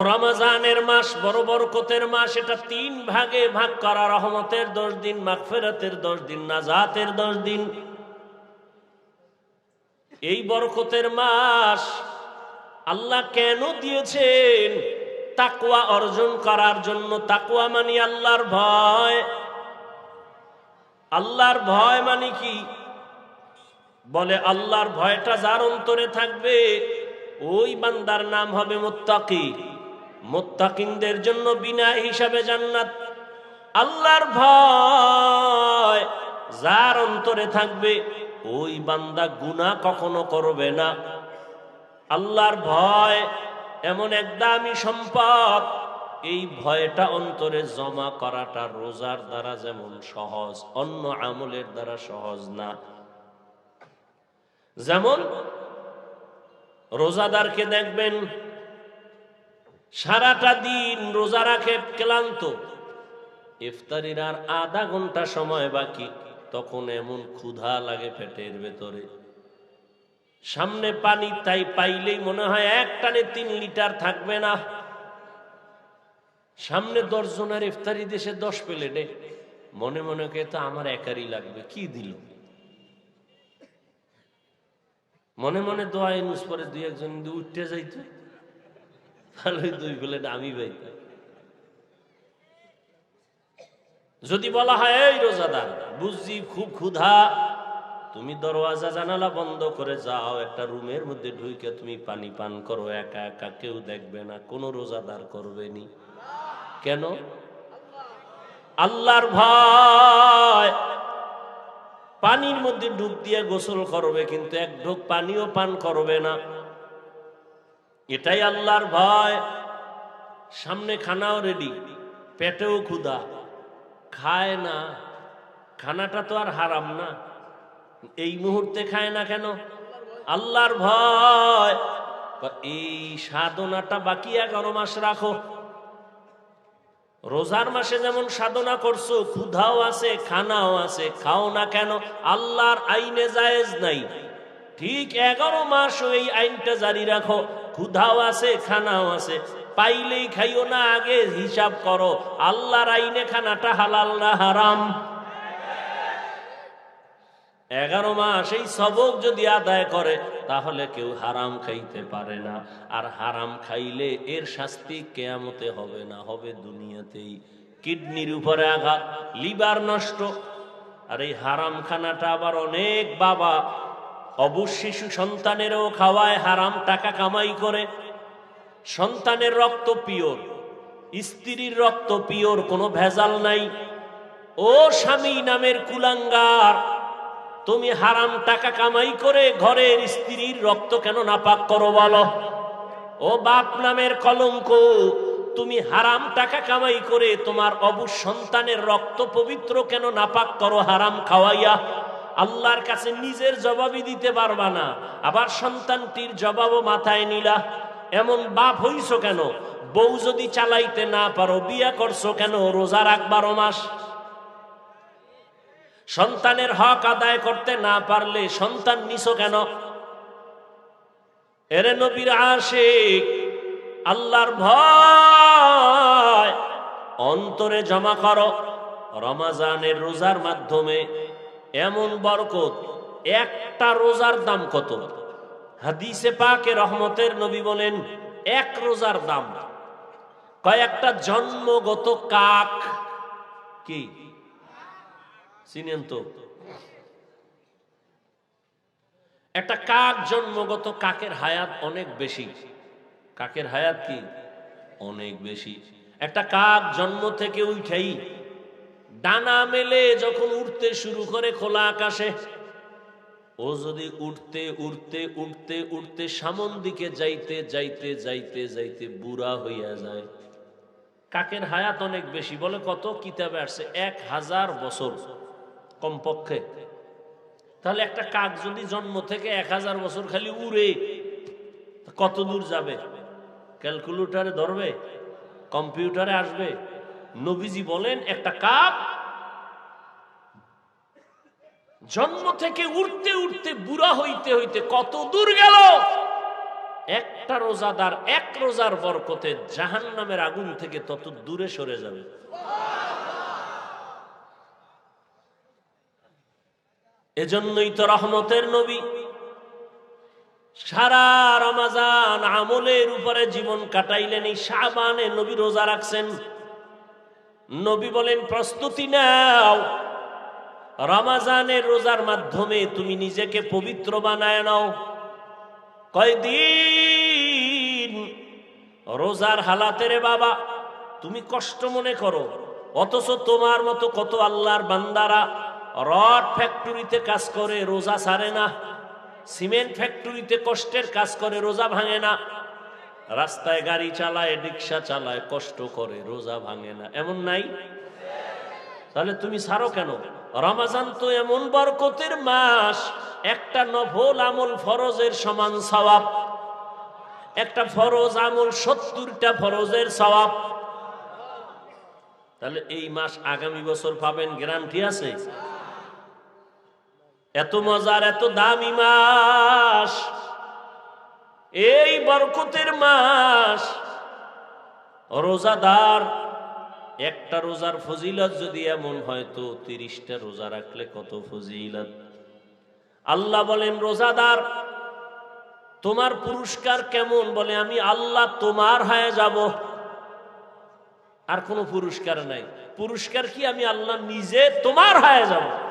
রমজানের মাস, বড় বরকতের মাস, এটা তিন ভাগে ভাগ করা। রহমতের দশ দিন, মাগফিরাতের দশ দিন, নাজাতের দশ দিন। এই বরকতের মাস আল্লাহ কেন দিয়েছেন? তাকুয়া অর্জন করার জন্য। তাকুয়া মানি আল্লাহর ভয়। আল্লাহর ভয় মানে কি? বলে, আল্লাহর ভয়টা যার অন্তরে থাকবে, ওই বান্দার নাম হবে মোত্তাকি মোত্তাকিনদের জন্য বিনা হিসাবে জান্নাত। আল্লাহর ভয় যার অন্তরে থাকবে, ওই বান্দা গুনাহ কখনো করবে না। আল্লাহর ভয় এমন এক দামি সম্পদ, এই ভয়টা অন্তরে জমা করাটা রোজার দ্বারা যেমন সহজ, অন্য আমলের দ্বারা সহজ না। যেমন রোজাদারকে দেখবেন সারাটা দিন রোজা রাখে ক্লান্ত। ইফতারির আর আধা ঘণ্টা সময় বাকি, তখন এমন ক্ষুধা লাগে পেটের ভেতরে। সামনে পানি তাই পাইলেই মনে হয় এক টানে তিন লিটার থাকবে না। সামনে দশ জনের ইফতারি দেশে দশ প্লেটে। মনে মনে কে তো আমার একারই লাগবে, কি দিল? মনে মনে দোয়া ইনুস পরে দুই একজন উঠতে যাইতো। দুই প্লেট আমি পাইতাম যদি বলা হয়, এই রোজাদার, বুঝছি খুব ক্ষুধা। তুমি দরওয়াজা জানালা বন্ধ করে যাও, একটা রুমের মধ্যে ঢুকে তুমি পানি পান করো, একা একা কেউ দেখবে না, কোনো রোজাদার করবে নি। কেন? আল্লাহর ভয়। পানির মধ্যে ডুব দিয়ে গোসল করবে, কিন্তু এক ঢোক পানিও পান করবে না। এটাই আল্লাহর ভয়। সামনে খানাও রেডি পেটেও ক্ষুধা। খায় না। খানাটা তো আর হারাম না। এই মুহূর্তে খায় না কেন? আল্লাহর ভয়। এই সাধনাটা বাকি এগারো মাস রাখো। রোজার মাসে যেমন সাধনা করছ, ক্ষুধাও আছে, খানাও আছে, খাও না কেন? আল্লাহর আইনে জায়েজ নাই। ঠিক এগারো মাস এই আইনটা জারি রাখো। ক্ষুধাও আছে, খানাও আছে। পাইলেই খাইও না, আগে হিসাব করো। আল্লাহর আইনে খানাটা হালাল না হারাম? এগারো মাস এই সবক যদি আদায় করে, তাহলে কেউ হারাম খাইতে পারে না। আর হারাম খাইলে এর শাস্তি কেয়ামতে হবে না, হবে দুনিয়াতেই। কিডনির উপরে আঘাত, লিভার নষ্ট। আর এই হারাম খানাটা আবার অনেক বাবা অবুশ শিশু সন্তানেরও খাওয়ায় হারাম টাকা কামাই করে। সন্তানের রক্ত পিওর, স্ত্রীর রক্ত পিওর, কোনো ভেজাল নাই। ও স্বামী নামের কুলাঙ্গার, তুমি হারাম টাকা কামাই করে ঘরের স্ত্রীর রক্ত কেন নাপাক করো বলো? ও বাপ নামের কলঙ্ক, তুমি হারাম টাকা কামাই করে তোমার অবুজ সন্তানের রক্ত পবিত্র কেন নাপাক করো হারাম খাওয়াইয়া? আল্লাহর কাছে নিজের জবাবই দিতে পারবা না। আবার সন্তানটির জবাবও মাথায় নিলা। এমন বাপ হইছো কেন? বউ যদি চালাইতে না পারো, বিয়া করছ কেন? রোজা রাখবারো মাস। সন্তানের হক আদায় করতে না পারলে সন্তান নিছো কেন? এরে নবীর আশিক, আল্লাহর ভয়। অন্তরে জমা করো। রমাজানের রোজার মাধ্যমে এমন বরকত, একটা রোজার দাম কত? হাদিসে পাকে রহমতের নবী বলেন, এক রোজার দাম। কয়েকটা জন্মগত কাক কি? চিনেন তো। একটা কাক জন্মগত কাকের হায়াত অনেক বেশি। কাকের হায়াত কি? অনেক বেশি। একটা কাক জন্ম থেকে উঠাই ডানা মেলে যখন উঠতে শুরু করে খোলা আকাশে, ও যদি উঠতে উঠতে উঠতে উঠতে সামন দিকে যাইতে যাইতে যাইতে যাইতে বুড়া হইয়া যায়। কাকের হায়াত অনেক বেশি, বলে কত কিতাবে আসছে? এক হাজার বছর কমপক্ষে। তাহলে একটা কাক যদি জন্ম থেকে এক হাজার বছর খালি উড়ে কত দূর যাবে? ক্যালকুলেটারে ধরবে? কম্পিউটারে আসবে? নবীজি বলেন, একটা কাক জন্ম থেকে উঠতে উঠতে বুড়া হইতে হইতে কত দূর গেল? একটা রোজাদার এক রোজার বরকতে জাহান নামের আগুন থেকে তত দূরে সরে যাবে। এজন্যই তো রহমতের নবী, সারা রমাজান আমলের উপরে জীবন কাটাইলেন, এই শাবানে নবী রোজা রাখছেন। নবী বলেন, প্রস্তুতি নাও। রমাজানের রোজার মাধ্যমে তুমি নিজেকে পবিত্র বানায় নাও। কয়দিন রোজার হালাতে রে বাবা, তুমি কষ্ট মনে করো। অথচ তোমার মতো কত আল্লাহর বান্দারা রড ফ্যাক্টরিতে কাজ করে, রোজা সারে না। সিমেন্ট ফ্যাক্টরিতে কষ্টের কাজ করে, রোজা ভাঙে না। রাস্তায় গাড়ি চালায়, রিক্সা চালায়, কষ্ট করে, রোজা ভাঙে না। এমন নাই? তাহলে তুমি ছাড়ো কেন? রমাজান তো এমন বরকতের মাস, একটা নফল আমল ফরজের সমান সওয়াব, একটা ফরজ আমল সত্তরটা ফরজের সওয়াব। তাহলে এই মাস আগামী বছর পাবেন, গ্যারান্টি আছে? এত মজার, এত দামি মাস এই বরকতের মাস। রোজাদার, একটা রোজার ফজিলত যদি এমন হয় তো তিরিশটা রোজা রাখলে কত ফজিলত? আল্লাহ বলেন, রোজাদার, তোমার পুরস্কার কেমন? বলে, আমি আল্লাহ তোমার হয়ে যাব। আর কোনো পুরস্কার নাই। পুরস্কার কি আমি আল্লাহ নিজে তোমার হয়ে যাব?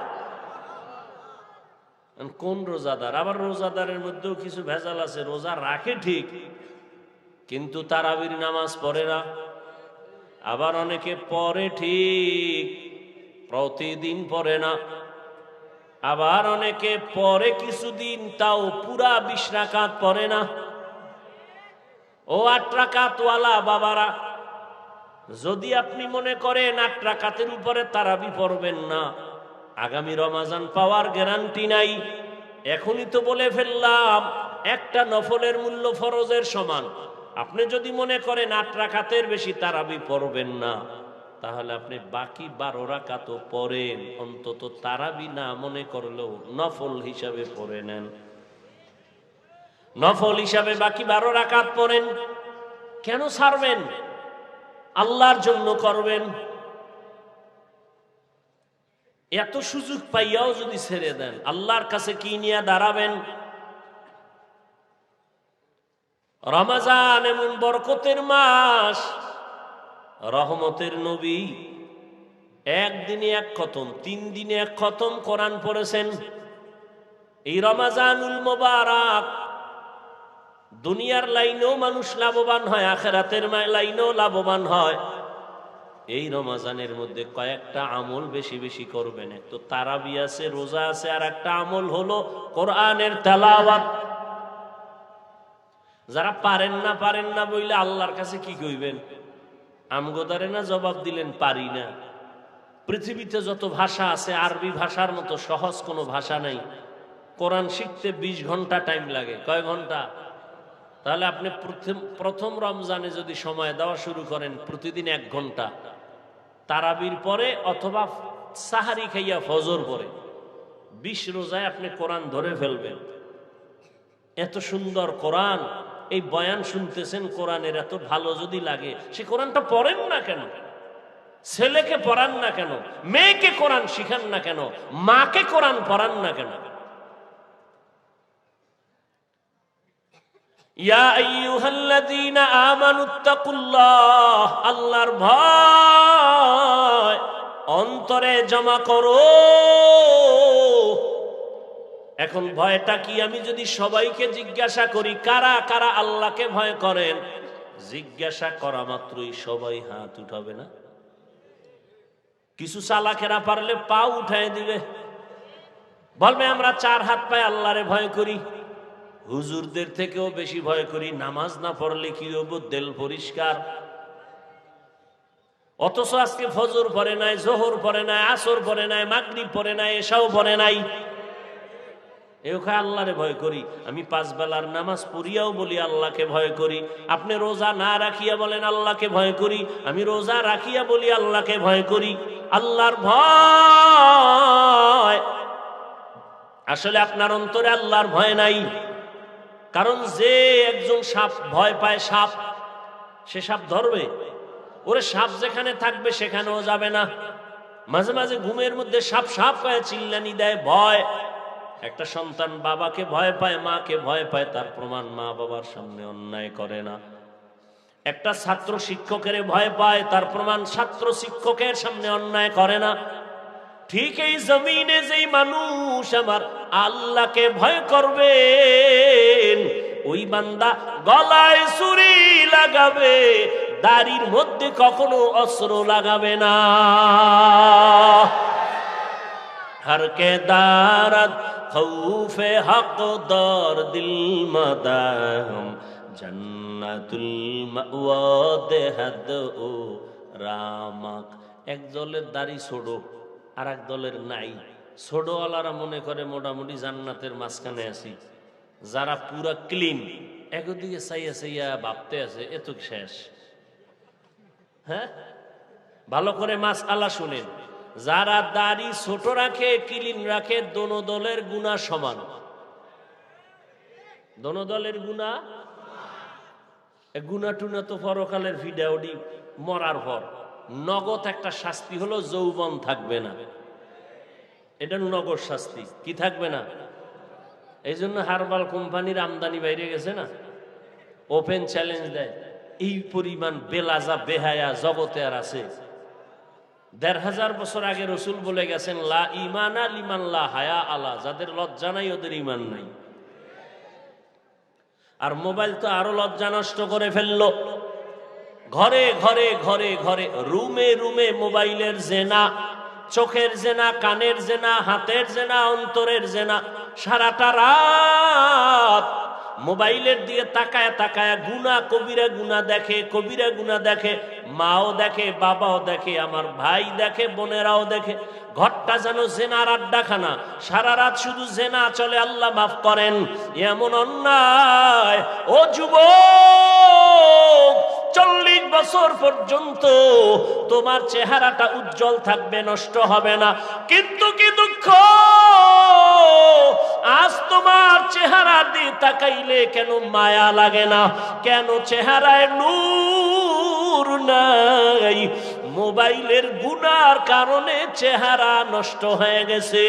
কোন রোজাদার? আবার রোজাদারের মধ্যেও কিছু ভেজাল আছে, রোজা রাখে ঠিক, কিন্তু তারাবির নামাজ পড়ে না। আবার অনেকে পরে ঠিক, প্রতিদিন পড়ে না। আবার অনেকে পরে কিছুদিন, তাও পুরা বিশ রাকাত পড়ে না। ও আট রাকাতওয়ালা বাবারা, যদি আপনি মনে করেন আট রাকাতের উপরে তারাবি পড়বেন না। আগামী রমাজান পাওয়ার গ্যারান্টি নাই। এখনই তো বলে ফেললাম, একটা নফলের মূল্য ফরজের সমান। আপনি যদি মনে করেন আট রাকাতের বেশি তারাবি পড়বেন না, তাহলে আপনি বাকি বারো রাকাতও পড়েন। অন্তত তারাবি না মনে করলেও নফল হিসাবে পড়ে নেন। নফল হিসাবে বাকি বারো রাকাত পড়েন। কেন ছাড়বেন? আল্লাহর জন্য করবেন। এত সুযোগ পাইয়াও যদি ছেড়ে দেন, আল্লাহর কাছে কি নিয়ে দাঁড়াবেন? রমাজান এমন বরকতের মাস, রহমতের নবী একদিনে এক খতম, তিন দিনে এক খতম কোরআন পড়েছেন। এই রমাজানুল মোবারক দুনিয়ার লাইনেও মানুষ লাভবান হয়, আখেরাতের লাইনেও লাভবান হয়। এই রমাজানের মধ্যে কয়েকটা আমল বেশি বেশি করবেন। তো তারাবি আছে, রোজা আছে, আর একটা আমল হলো কোরআনের তেলাওয়াত। যারা পারেন না পারেন না বইলে আল্লাহর কাছে কি কইবেন? আমগোদারে না জবাব দিলেন, পারি না। পৃথিবীতে যত ভাষা আছে, আরবি ভাষার মতো সহজ কোনো ভাষা নাই। কোরআন শিখতে ২০ ঘণ্টা টাইম লাগে। কয় ঘণ্টা? তাহলে আপনি প্রথম রমজানে যদি সময় দেওয়া শুরু করেন, প্রতিদিন এক ঘণ্টা। তারাবির পরে অথবা সাহারি খাইয়া ফজর পরে। বিশ রোজায় আপনি কোরআন ধরে ফেলবেন। এত সুন্দর কোরআন, এই বয়ান শুনতেছেন কোরআনের, এত ভালো যদি লাগে, সে কোরআনটা পড়েন না কেন? ছেলেকে পড়ান না কেন? মেয়েকে কোরআন শিখান না কেন? মাকে কোরআন পড়ান না কেন? আল্লাহর ভয় অন্তরে জমা করো। এখন ভয়টা কি? আমি যদি সবাইকে জিজ্ঞাসা করি, কারা কারা আল্লাহকে ভয় করেন? জিজ্ঞাসা করা মাত্রই সবাই হাত উঠাবে না। কিছু চালাকেরা পারলে পা উঠায় দিবে। বলবে আমরা চার হাত পায়ে আল্লাহরে ভয় করি। হুজুরদের থেকেও বেশি ভয় করি, নামাজ না পড়লে কি হব? দেল পরিষ্কার। অথচ আজকে ফজর পরে নাই, জোহর পরে নাই, আসর পরে নাই, মাগরিব পরে নাই এসাও পরে নাই। আল্লাহরে ভয় করি। আমি পাঁচ বেলার নামাজ পড়িয়াও বলি, আল্লাহকে ভয় করি। আপনি রোজা না রাখিয়া বলেন, আল্লাহকে ভয় করি। আমি রোজা রাখিয়া বলি, আল্লাহকে ভয় করি। আল্লাহর ভয়। আসলে আপনার অন্তরে আল্লাহর ভয় নাই। কারণ যে একজন সাপ ভয় পায় সাপ, সে সাপ ধরবে। ওরে সাপ যেখানে থাকবে সেখানেও যাবে না। মাঝে মাঝে ঘুমের মধ্যে সাপ সাপ পায়, চিল্লানি দেয়, ভয়। একটা সন্তান বাবাকে ভয় পায়, মাকে ভয় পায়, তার প্রমাণ মা বাবার সামনে অন্যায় করে না। একটা ছাত্র শিক্ষকের ভয় পায়, তার প্রমাণ ছাত্র শিক্ষকের সামনে অন্যায় করে না। ঠিক এই জমিনে যেই মানুষ আমার আল্লাহকে ভয় করবে ওই বান্দা গলায় সুরি লাগাবে, দাড়ির মধ্যে কখনো অস্ত্র লাগাবে না। হরকে দারাত খৌফে হক দর দিল মাদাম, জান্নাতুল মাওয়া দেহাদ ও রামাক। এক দলের দাড়ি ছোট আর এক দলের নাই। ছোটওয়ালারা মনে করে মোটামুটি জান্নাতের মাঝখানে আছি। যারা পুরা ক্লিন একদিকে চাইয়া চাইয়া ভাবতে আছে এত শেষ। হ্যাঁ? ভালো করে মাছ আলা শুনেন। যারা দাড়ি ছোট রাখে কিলিন রাখে, দোনো দলের গুণা সমান। দোনো দলের গুণা? গুণা টুনা তো পরকালের ভিডিওটি মরার পর। নগদ একটা শাস্তি হলো, যৌবন থাকবে না। এটা নগদ শাস্তি। কি থাকবে না? এই জন্য হারবাল কোম্পানির আমদানি বাইরে গেছে না? ওপেন চ্যালেঞ্জ দেয়। এই পরিমাণ বেলাজা, বেহায়া জগতে আর আছে। দেড় হাজার বছর আগে রসুল বলে গেছেন, লা ইমান ইমানা লিমান লা হায়া আলা। যাদের লজ্জা নাই, ওদের ইমান নাই। আর মোবাইল তো আরও লজ্জা নষ্ট করে ফেলল। ঘরে ঘরে ঘরে ঘরে, রুমে রুমে মোবাইলের জেনা, চোখের জেনা, কানের জেনা, হাতের জেনা, অন্তরের জেনা। সারাটা রাত মোবাইলের দিকে তাকায় তাকায় গুনা কবিরা গুনা দেখে, কবিরা গুনা দেখে, মাও দেখে, বাবাও দেখে, আমার ভাই দেখে, বোনেরাও দেখে। ঘরটা যেন জেনার আড্ডাখানা। সারা রাত শুধু জেনা চলে, আল্লাহ মাফ করেন। এমন অন্যায়। ও যুবক, চল্লিশ বছর পর্যন্ত তোমার চেহারাটা উজ্জ্বল থাকবে, নষ্ট হবে না। কিন্তু কি দুঃখ? আজ তোমার চেহারা দিয়ে তাকাইলে কেন মায়া লাগে না? কেন চেহারায় নূর নাই? মোবাইলের গুনার কারণে চেহারা নষ্ট হয়ে গেছে।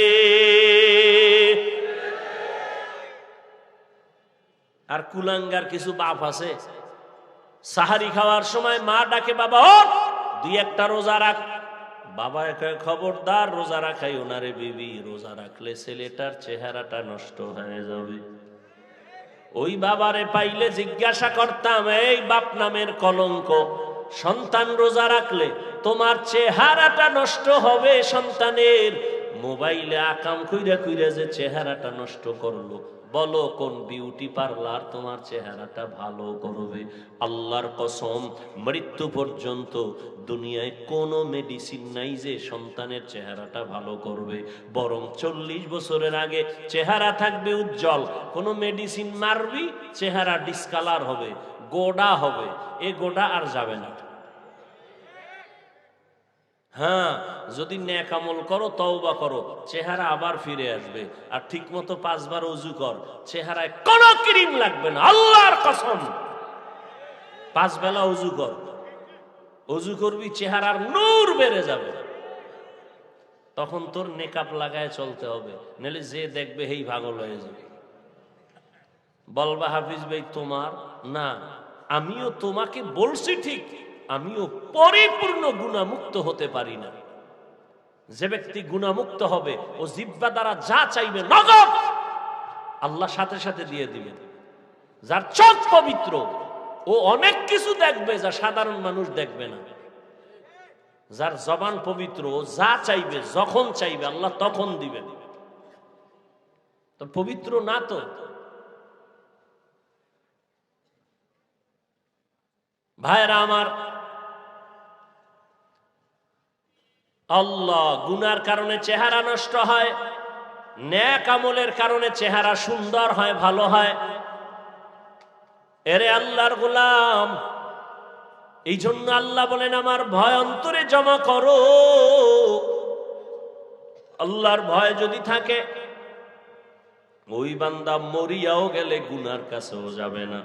আর কুলাঙ্গার কিছু বাপ আছে। সাহারি খাওয়ার সময় মা ডাকে, বাবা দুই একটা রোজা রাখ। বাবা একে খবরদার, রোজা রাখাই ওনারে বিবি। রোজা রাখলে ছেলেটার চেহারাটা নষ্ট হয়ে যাবে। ওই বাবারে পাইলে জিজ্ঞাসা করতাম, এই বাপ নামের কলঙ্ক, সন্তান রোজা রাখলে তোমার চেহারাটা নষ্ট হবে সন্তানের? মোবাইলে আকাম খুইরা খুইরা যে চেহারাটা নষ্ট করল। বলো, কোন বিউটি পার্লার তোমার চেহারাটা ভালো করবে? আল্লাহর কসম, মৃত্যু পর্যন্ত দুনিয়ায় কোনো মেডিসিন নাই যে সন্তানের চেহারাটা ভালো করবে। বরং চল্লিশ বছরের আগে চেহারা থাকবে উজ্জ্বল। কোনো মেডিসিন মারবি, চেহারা ডিসকালার হবে, গোডা হবে। এ গোডা আর যাবে না। হ্যাঁ যদি ন্যাক আমল করো, তওবা করো, চেহারা আবার ফিরে আসবে। আর ঠিক মতো পাঁচবার অজু কর, চেহারায় কোনো ক্রিম লাগবে না, আল্লাহর কসম। পাঁচ বেলা অজু কর। অজু করবি, চেহারার নূর বেড়ে যাবে। তখন তোর নেকাপ লাগায় চলতে হবে, নাহলে যে দেখবে হেই ভাগল হয়ে যাবে। বলবা হাফিজ ভাই, তোমার? না, আমিও তোমাকে বলছি ঠিক। আমিও পরিপূর্ণ গুণামুক্ত হতে পারি না। যে ব্যক্তি গুণামুক্ত হবে, ও জিব্বা দ্বারা যা চাইবে নগদ আল্লাহ সাথে সাথে দিয়ে দিবেন। যার চোখ পবিত্র, ও অনেক কিছু দেখবে যা সাধারণ মানুষ দেখবে না। যার জবান পবিত্র, ও যা চাইবে, যখন চাইবে, আল্লাহ তখন দিবেন। তো পবিত্র না তো? ভাইরা আমার আল্লাহ গুনার কারণে চেহারা নষ্ট হয়, ন্যাক আমলের কারণে চেহারা সুন্দর হয়, ভালো হয়। এরে আল্লাহর গোলাম এই জন্য আল্লাহ বলেন, আমার ভয় অন্তরে জমা করো। আল্লাহর ভয় যদি থাকে, ওই বান্দা মরিয়াও গেলে গুনার কাছেও যাবে না।